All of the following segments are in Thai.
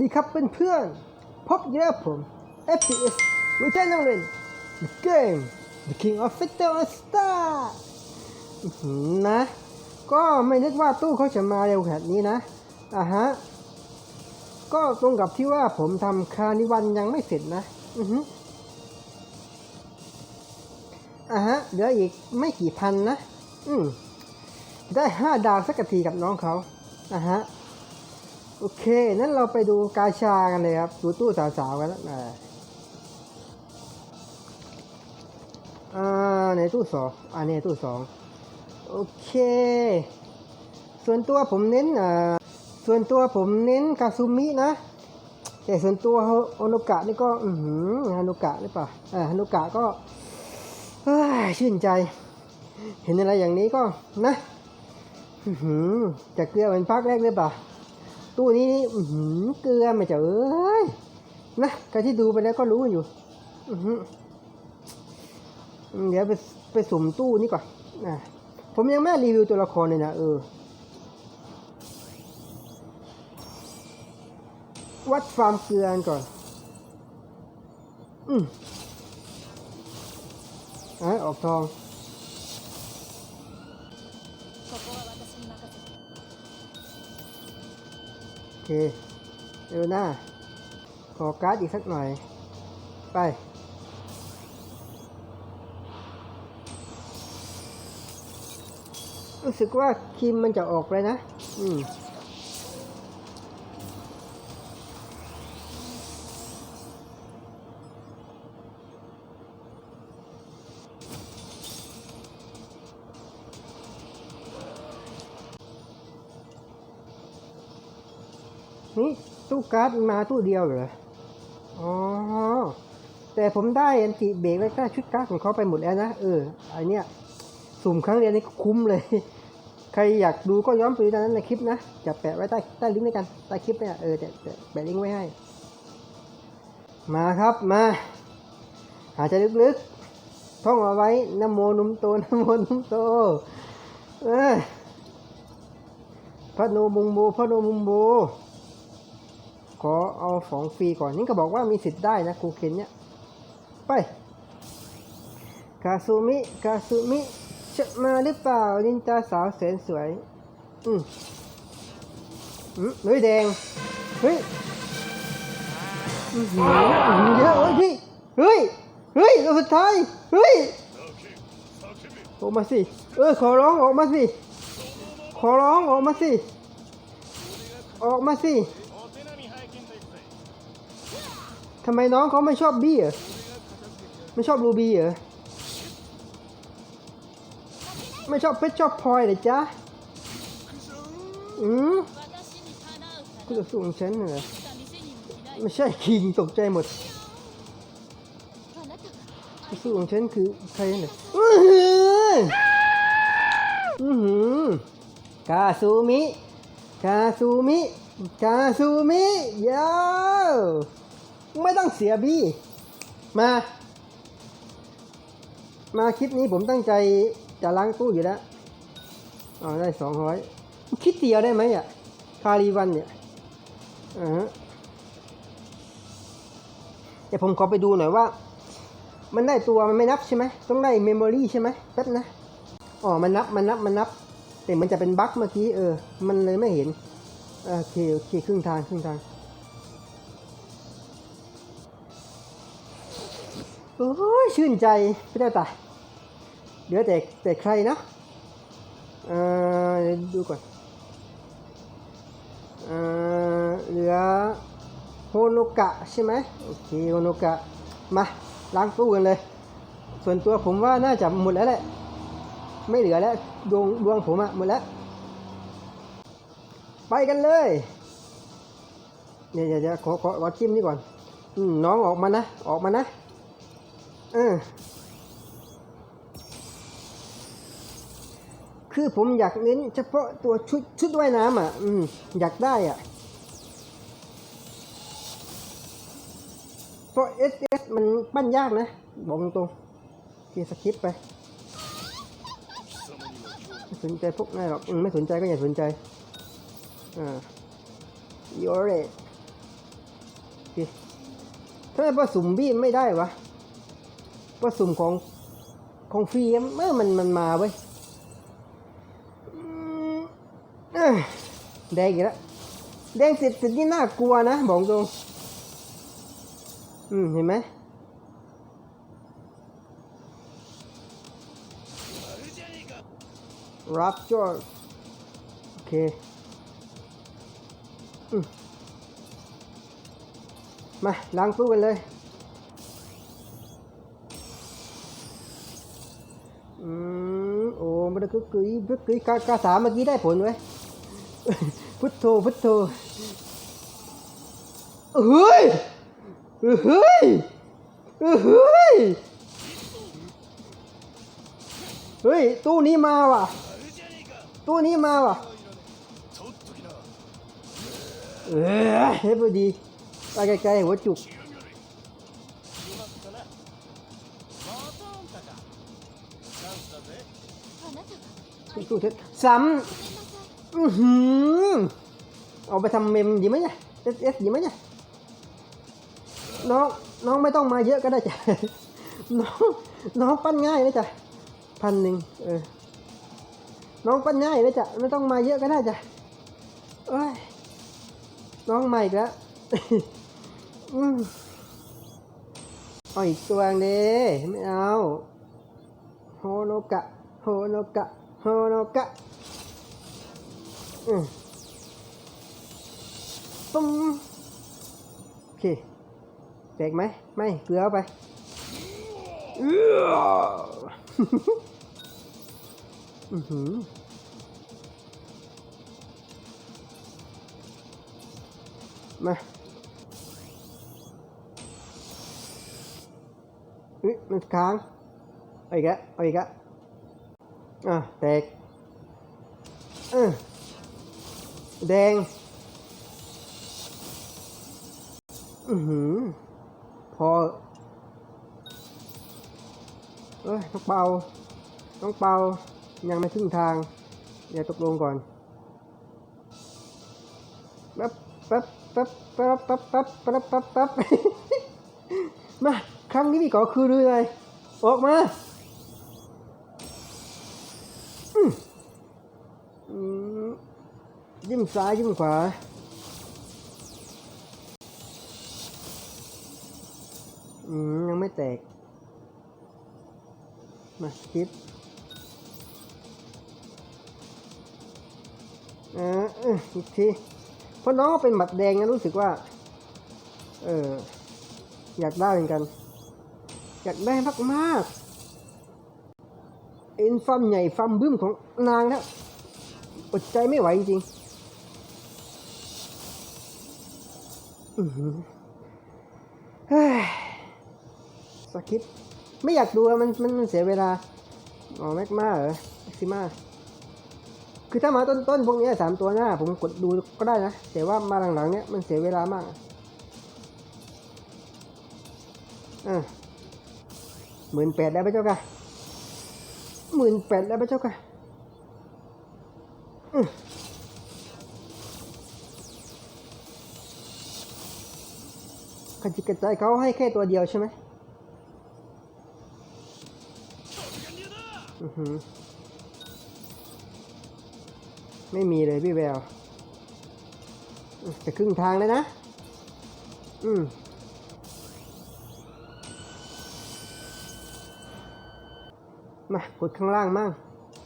ดีครับเพื่อนๆพบเยอะผม FPS วิจัยนังเล่น The Game The King of Fighter Star นะ ก็ไม่นึกว่าตู้เขาจะมาเร็วขนาดนี้นะอะฮะ ก็ตรงกับที่ว่าผมทำคานิวันยังไม่เสร็จนะ อือฮึอะฮะ เหลืออีกไม่กี่พันนะ อืมได้ห้าดาวสักทีกับน้องเขาอะฮะ โอเค นั้นเราไปดูกาชากันเลยครับ ดูตู้สาวๆกันแล้วอ่าอ่าในตู้สองอ่าในตู้สองโอเค ส่วนตัวผมเน้นอ่าส่วนตัวผมเน้นคาซูมินะ แต่ส่วนตัวโอโนกะนี่ก็ อือหือฮานุกะหรือเปล่าอ่าฮานุกะก็ชื่นใจ เห็นอะไรอย่างนี้ก็นะอือหือจะเกลือเป็นพักแรกหรือเปล่า ตู้นี้นี่อื้อหือเกลือไม่จะเอ้ยนะใครที่ดูไปแล้วก็รู้อยู่อืเดี๋ยวไปไปสุ่มตู้นี้ก่อนนะผมยังไม่รีวิวตัวละครเลยนะเออวัดความเกลือกันก่อน อืมอะออกทอง เค เอลหน้า ขอการ์ดอีกสักหน่อย ไป รู้สึกว่าคิมมันจะออกเลยนะ อืม การ์ดมาตู้เดียวเหรอ อ๋อ แต่ผมได้อันติเบรกแล้วก็ชุดการ์ดของเขาไปหมดแล้วนะ เออ อันเนี้ยสุ่มครั้งเดียวนี่คุ้มเลย ใครอยากดูก็ย้อนไปดูตอนนั้นในคลิปนะ จะแปะไว้ใต้ใต้ลิงก์ด้วยกัน ใต้คลิปเนี่ยเออจะจะแปะลิงก์ไว้ให้ มาครับมา หายใจลึกๆ ท่องเอาไว้นโมนุมโตนโมนุมโต เออพระโนมุงโบพระโนมุงโบ ขอเอาของฟรีก่อนนี่ก็บอกว่ามีสิทธิ์ได้นะครูเคนเนี่ย ไปคาซูมิคาซูมิจะมาหรือเปล่านินจาสาวแสนสวย อืมอืมเฮ้ยแดง เฮ้ยอื้อหืออื้อหือเยอะเฮ้ยพี่ เฮ้ย เฮ้ยตัวสุดท้าย เฮ้ย ออกมาสิ เออ ขอร้องออกมาสิ ขอร้องออกมาสิ ออกมาสิ ทำไมน้องเขาไม่ชอบบี้เหรอไม่ชอบรูบี้เหรอไม่ชอบเพชรชอบพลอยเลยจ้ะอืมคุณจะสูงฉันเหรอไม่ใช่คิงตกใจหมดสู้ของฉันคือใครเนี่ยอือหืออือหือกาซูมิ กาซูมิ กาซูมิเยา ไม่ต้องเสียบี้ มา มาคลิปนี้ผมตั้งใจจะล้างตู้อยู่แล้วอ๋อได้สองร้อยคิดเดียวได้ไหมอะคารีวันเนี่ยอ่าเดี๋ยวผมขอไปดูหน่อยว่า มันได้ตัวมันไม่นับใช่ไหมต้องได้เมมโมรีใช่ไหมแป๊บนะอ๋อมันนับมันนับมันนับ แต่มันจะเป็นบั๊กเมื่อกี้เออ มันเลยไม่เห็นโอเคโอเคครึ่งทางครึ่งทาง โอ้ยชื่นใจพี่ได้ตาเหลือแต่แต่ใครนะเอ่อเดี๋ยวดูก่อนเออเหลือโฮโนกะใช่ไหมโอเคโฮโนกะมาล้างตู้กันเลย ส่วนตัวผมว่าน่าจะหมดแล้วแหละ ไม่เหลือแล้วดวงดวงผมอะหมดแล้ว ไปกันเลยเดี๋ยวเดี๋ยวขอขอขอจิ้มนี่ก่อนอน้องออกมานะ ออกมานะ ออคือผมอยากเน้นเฉพาะตัวชุดชุดว่ายน้ำอะ อืม อยากได้อะ เพราะเอสเอสมันปั้นยากนะ บอกตรงๆที่สคริปไป ไม่สนใจพวกนั้นหรอก อืม ไม่สนใจก็อย่าสนใจ อ่า y o r e ทำไมผสมบี้ไม่ได้วะ ผสมของของฟรีเมื่อมันมันมาเว้ยแดงอีกแล้วแดงเสร็จเสร็จนี่น่ากลัวนะ บอกตรง อืม เห็นไหมรับจอโอเคอมมาล้างตู้กันเลย โอ้มันก็กุยกุยกุยกากาสามเมื่อกี้ได้ผลไว้พุทโธพุทโธเฮ้ยเฮ้ยเฮ้ยเฮ้ยตู้นี้มาว่ะตู้นี้มาว่ะเออเฮ้ยพอดีไปไกลๆหัวจุก ซ้ำอือหือเอาไปทำเมมดีไหมเนี่ยเอสเอสดีไหมเนี่ยน้องน้องไม่ต้องมาเยอะก็ได้จ้ะน้องน้องปั้นง่ายนะจ๊ะพันหนึ่งเออน้องปั้นง่ายนะจ๊ะไม่ต้องมาเยอะก็ได้จ้ะเอ้ยน้องใหม่กแล้วอืมอ๋ออีกตัวเด้ไม่เอาโฮโนกะโฮโนกะ ฮโนกะอืมปุ้มโอเคแตกไหมไม่เกลือไปเอื้อหือมาเฮ้ยมันค้างเอาอีกแล้วเอาอีกแล้ว อะแตกเออแดง อือหือ พอ เอ้ยน้องเปาน้องเปายังไม่ครึ่งทาง อย่าตกลงก่อนแป๊บแป๊บแป๊บแป๊บแป๊บแป๊บแป๊บแป๊บแป๊บมา ครั้งนี้พี่ขอคืนด้วยเลย ออกมาอืมอืม ยิ้มซ้ายยิ้มขวา อืม ยังไม่แตก มาคิดอ่าอีกทีเพราะน้องเป็นบัตรแดงนะรู้สึกว่า เออ อยากได้เหมือนกัน อยากได้มากๆเอ็นฟัมใหญ่ฟัมบึ้มของนางแล้วอดใจไม่ไหวจริงๆ สคริปต์ไม่อยากดูมันมันมันเสียเวลา อ๋อแม็กมาเหรอแม็กซิมาคือถ้ามาต้นต้นๆพวกนี้สามตัวหน้า ผมกดดูก็ได้นะ แต่ว่ามาหลังๆเนี้ยมันเสียเวลามากอะหมื่นแปดได้ไหมเจ้าค่ะหมื่นแปดได้ไหมเจ้าค่ะ ขจิกกระจายเขาให้แค่ตัวเดียวใช่ไหมอือหือไม่มีเลยพี่แววจะครึ่งทางแล้วนะ อืมมากดข้างล่างมั่ง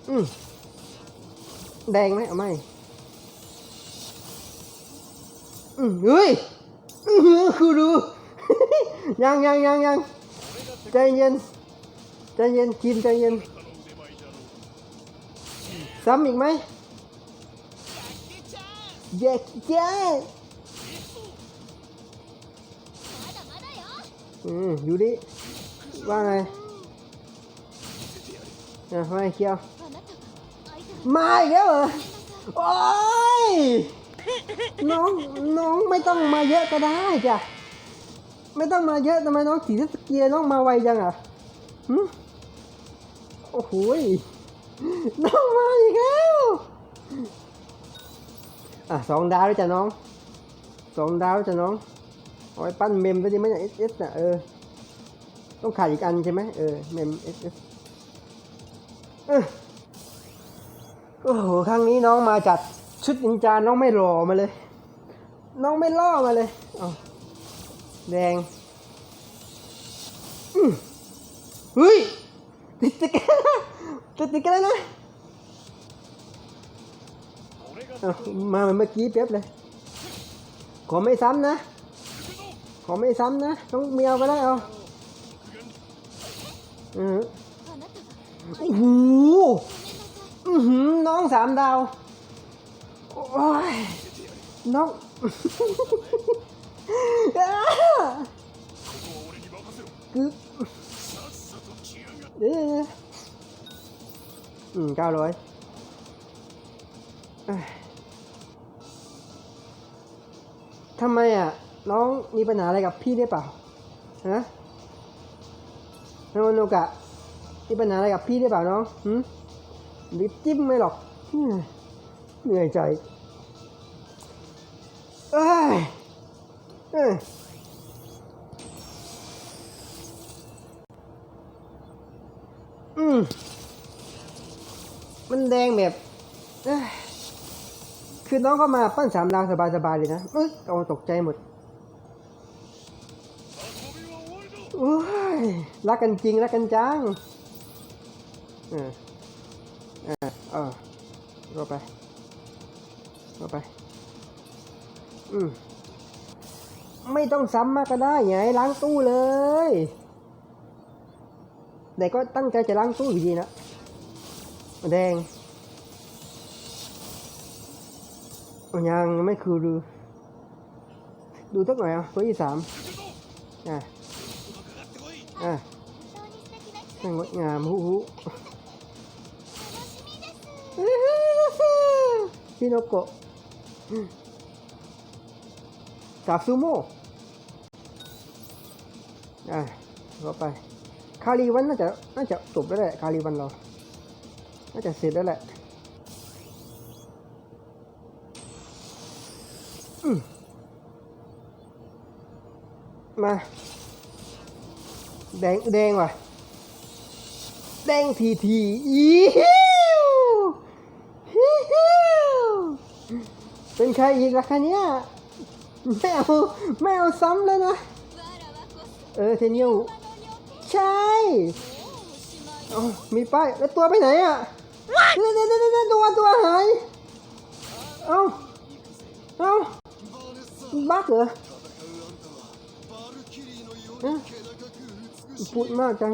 อืมแดงไหมเอาไหมอืมเฮ้ย คือรือ ยังยังยังยังใจเย็นใจเย็นกินใจเย็น ซ้ำอีกไหมแยกแย่อืมอยู่ดิว่าไงอ่ะไม่เคี้ยวมาอีกแล้วเหรอโอ้ย น้องน้องไม่ต้องมาเยอะก็ได้จ้ะไม่ต้องมาเยอะทำไมน้องสีสเกียน้องมาไวจังอะหึโอ้โหน้องมาอีกแล้วอะสองดาวแล้วจ้ะน้องสองดาวด้วจ้ะน้องเอาไว้ปั้นเมมไปดิไม่ใช่เอสเอสน่ะเออต้องขาดอีกอันใช่ไหมเออเมมเอสเอสโอ้โหครั้งนี้น้องมาจัด ชุดนินจาน้องไม่หล่อมาเลย น้องไม่ล่อมาเลยเอาแดงเฮ้ยติดติดกันติดติดกันแล้นะมาเหมือนเมื่อกี้เปียบเลย ขอไม่ซ้ำนะ ขอไม่ซ้ำนะ ต้องเมียวก็ได้เอาอือโอ้โหน้องสามดาว โอ้ยน้องคือเดี๋ยวอืมเก้าร้อยทำไมอะ น้องมีปัญหาอะไรกับพี่ได้เปล่าฮะโนโนกะมีปัญหาอะไรกับพี่ได้เปล่าน้องหืมรีบจิ้มไม่หรอกอ เหนื่อยใจเอ้ยเอ้ยอืมมันแดงแบบเอ้ยคือน้องเข้ามาปั้นสามดาวสบายๆเลยนะเอ้ยเอาตกใจหมดโอ้ยรักกันจริง รักกันจังเออเออเออก็ไป เข้าไป อืมไม่ต้องซ้ำมากก็ได้ไงล้างตู้เลยแต่ก็ตั้งใจจะล้างตู้อยู่ดีนะแดงยังไม่คือดูดูสักหน่อยอะตัวที่สามอะอะงดงามฮู้ฮู้พี่นกโก กาซูโม่อะก็ไป คารีวันน่าจะน่าจะจบแล้วแหละ คารีวันเรา น่าจะเสร็จแล้วแหละมมาแดง แดงว่ะ แดงทีทีอีฮิวฮิวเป็น ใครอีกละคะเนี่ยไม่เอาไม่เอาซ้ำแล้วนะ เออเทนิวใช่มีป้ายแล้วตัวไปไหนอะเนี่ยเนี่ยเนตัวตัวหายเอ้าเอ้าบักเหรอพูดมากจัง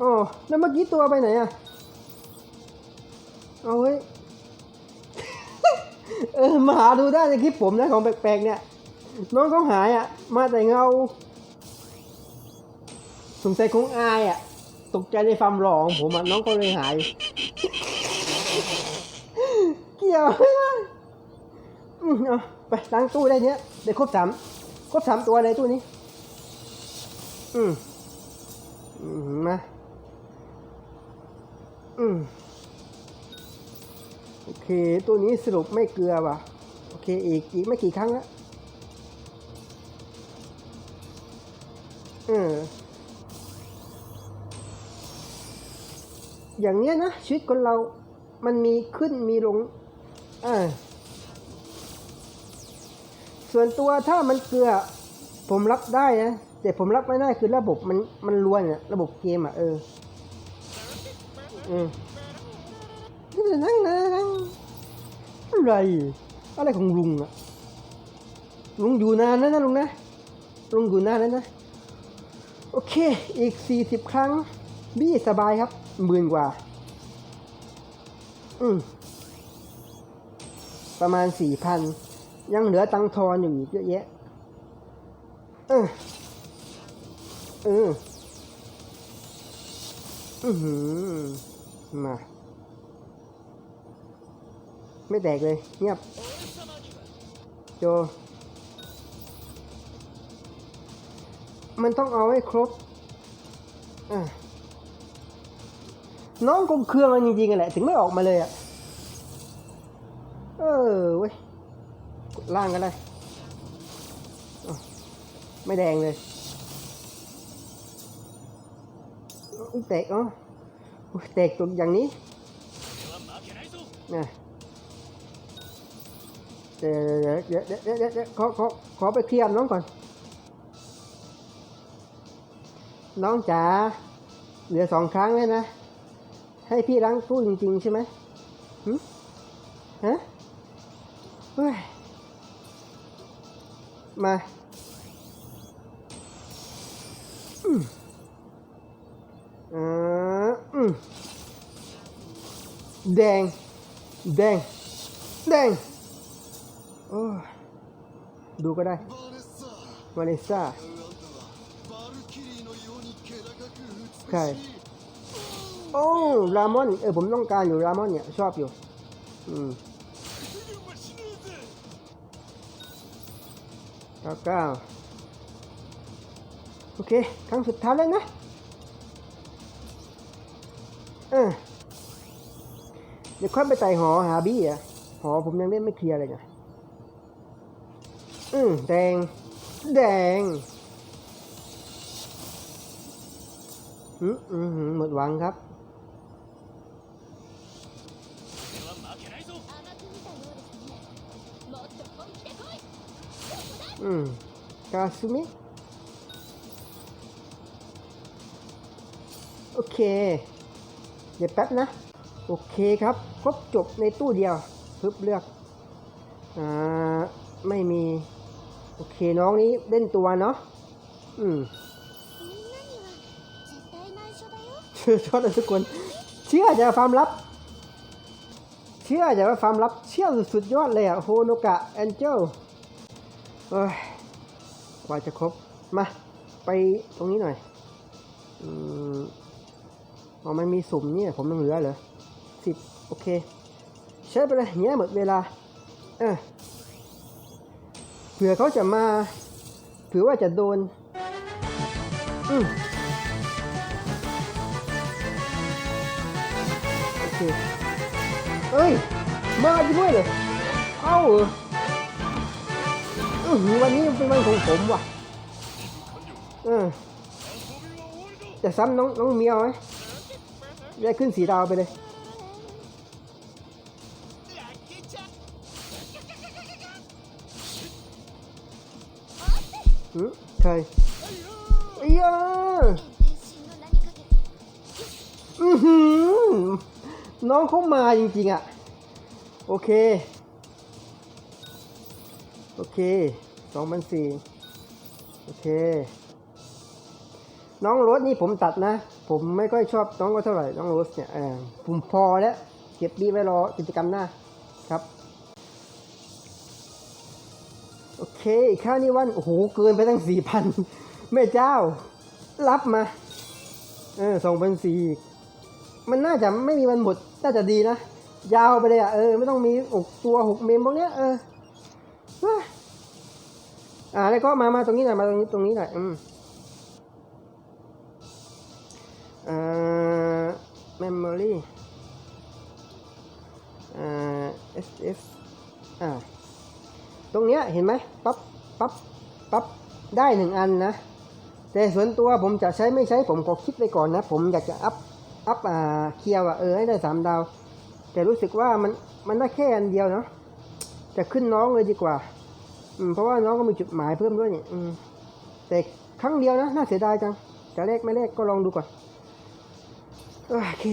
อ๋อแล้วเมื่อกี้ตัวไปไหนอะเอาไว้ เออมาหาดูได้ในคลิปผมนะของแปลกๆเนี่ย น้องเขาหายอะ มาแต่เงาสงสัยคงอายอะ ตกใจในความหล่อของผมอะน้องก็เลยหาย เกี่ยวไหมวะอืมเอาไปล้างตู้ได้เนี้ยได้ครบสามครบสามตัวเลยตู้นี้ อืมอืมมาอืม เคตัวนี้สรุปไม่เกลือว่ะ โอเค อีก อีกไม่กี่ครั้งล้วเอออย่างเนี้ยนะ ชีวิตคนเรามันมีขึ้นมีลงอ่าส่วนตัวถ้ามันเกลือ ผมรับได้นะแต่ผมรับไม่ได้คือระบบมันมันรวนอะระบบเกมอะเอออืมนั่งนะนั่ง อะไร อะไรของลุงอะลุงอยู่นานแล้วนะลุงนะ ลุงอยู่นานแล้วนะ โอเค อีกสี่สิบครั้ง บี้สบายครับหมื่นกว่า อืมประมาณสี่พัน ยังเหลือตังทอนอยู่อีกเยอะแยะ เออ เออ อือหือมา ไม่แตกเลย เงียบ โจ มันต้องเอาให้ครบ น้องกลมเครื่องมันจริงๆแหละ ถึงไม่ออกมาเลยอะ เออเว้ยล่างกันเลยไม่แดงเลยแตกอ๋อแตกตัวอย่างนี้นะ เดี๋ยวเดี๋ยวเดี๋ยวเดี๋ยวเดี๋ยวขอขอขอไปเคลียร์น้องก่อน น้องจ๋าเหลือสองครั้งเลยนะ ให้พี่ล้างตู้จริง ๆ ใช่ไหมหึฮะเฮ้ยมาอืมอ่าอืมแดง แดง แดง ดูก็ได้มาเลซ่าใช่โอ้รามอนเออผมต้องการอยู่รามอนเนี่ย ชอบอยู่ อืมเก้าเก้าโอเค ครั้งสุดท้ายแล้วนะเออเดี๋ยวค่อยไปไต่หอหาบี้อะ หอผมยังเล่นไม่เคลียร์เลยไงืมแดง แดงอืมอืมหมดหวังครับอืมกาซุมิโอเค เดี๋ยวแป๊บนะ โอเคครับ ครบจบในตู้เดียว พึบเลือก อ่า ไม่มี โอเคน้องนี้เล่นตัวเนาะอืมเชื่อชอทุกคน เชื่อจะวามลับ เชื่อจะว่าความลับ เชื่อสุดยอดเลยอะโฮโนกะแอนเจลเอ้ยกว่าจะครบ มา ไปตรงนี้หน่อย อืมอ๋อมันมีสุ่มนี่ผมยังเหลือเหรอสิบโอเค ใช้ไปเลยเนี้ยหมดเวลา เออ เผื่อเขาจะมาเผื่อว่าจะโดน อืมโอเคเอ้ย มาจริงด้วยเลยเอ้าเอออวันนี้เป็นวันของผมว่ะเออจะซ้ำน้องน้องเมียวไหมได้ขึ้นสีดาวไปเลย อือใครเอ้ยอืน้องเขามาจริงๆอะ โอเค โอเคสองพันสี่โอเค น้องโรสนี่ผมตัดนะ ผมไม่ค่อยชอบน้องก็เท่าไหร่ น้องโรสเนี่ยผมพอแล้ว เก็บบี้ไว้รอกิจกรรมหน้า โอเคค่านี้วัน โอ้โห เกินไปตั้งสี่พันแม่เจ้า รับมา เออสองพันสี่มันน่าจะไม่มีวันหมด น่าจะดีนะ ยาวไปเลยอะ เออ ไม่ต้องมีอกตัวหกเมมพวกเนี้ย เออว้าอ่าแล้วก็มา มาตรงนี้หน่อย มาตรงนี้ ตรงนี้หน่อย อืมอ่า memory อ่า ss อ่า รงเนี้ยเห็นไหมปั๊บปั๊บปั๊บได้หนึ่งอันนะ แต่ส่วนตัวผมจะใช้ไม่ใช้ผมก็คิดไปก่อนนะ ผมอยากจะอัพอัพอ่าเคียวอะเออให้ได้สามดาว แต่รู้สึกว่ามันมันได้แค่อันเดียวเนาะจะขึ้นน้องเลยดีกว่า อืมเพราะว่าน้องก็มีจุดหมายเพิ่มด้วยนี่อืมแต่ครั้งเดียวนะน่าเสียดายจังจะเลขไม่เลขก็ลองดูก่อนโอเค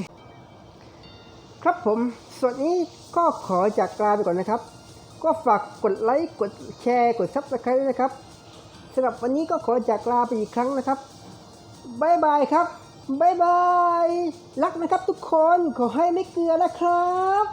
ครับผมส่วนนี้ก็ขอจากลาไปก่อนนะครับ ก็ฝากกดไลค์กดแชร์กดซับสไครต์นะครับสำหรับวันนี้ก็ขอจากลาไปอีกครั้งนะครับบายบายครับบายบาย รักนะครับทุกคนขอให้ไม่เกลือนะครับ